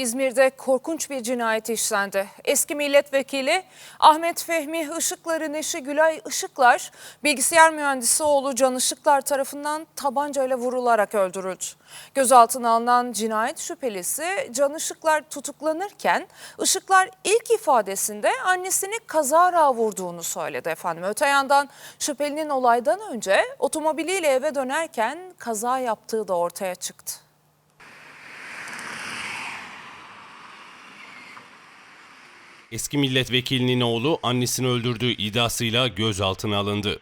İzmir'de korkunç bir cinayet işlendi. Eski milletvekili Ahmet Fehmi Işıklar'ın eşi Gülay Işıklar, bilgisayar mühendisi oğlu Can Işıklar tarafından tabancayla vurularak öldürüldü. Gözaltına alınan cinayet şüphelisi Can Işıklar tutuklanırken Işıklar ilk ifadesinde annesini kazara vurduğunu söyledi efendim. Öte yandan şüphelinin olaydan önce otomobiliyle eve dönerken kaza yaptığı da ortaya çıktı. Eski milletvekilinin oğlu annesini öldürdüğü iddiasıyla gözaltına alındı.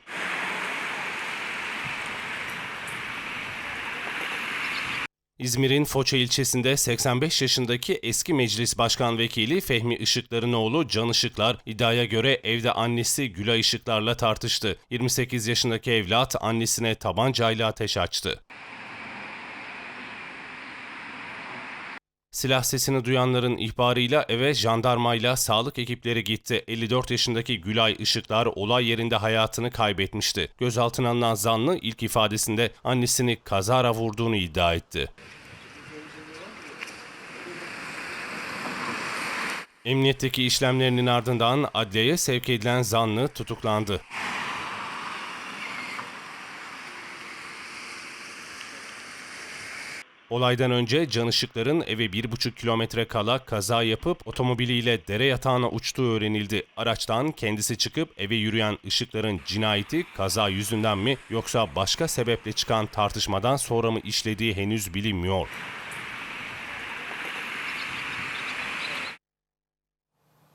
İzmir'in Foça ilçesinde 85 yaşındaki eski meclis başkan vekili Fehmi Işıklar'ın oğlu Can Işıklar iddiaya göre evde annesi Gülay Işıklar'la tartıştı. 28 yaşındaki evlat annesine tabancayla ateş açtı. Silah sesini duyanların ihbarıyla eve jandarmayla sağlık ekipleri gitti. 54 yaşındaki Gülay Işıklar olay yerinde hayatını kaybetmişti. Gözaltına alınan zanlı ilk ifadesinde annesini kazara vurduğunu iddia etti. Emniyetteki işlemlerinin ardından adliyeye sevk edilen zanlı tutuklandı. Olaydan önce Can Işıklar'ın eve 1,5 kilometre kala kaza yapıp otomobiliyle dere yatağına uçtuğu öğrenildi. Araçtan kendisi çıkıp eve yürüyen Işıklar'ın cinayeti kaza yüzünden mi yoksa başka sebeple çıkan tartışmadan sonra mı işlediği henüz bilinmiyor.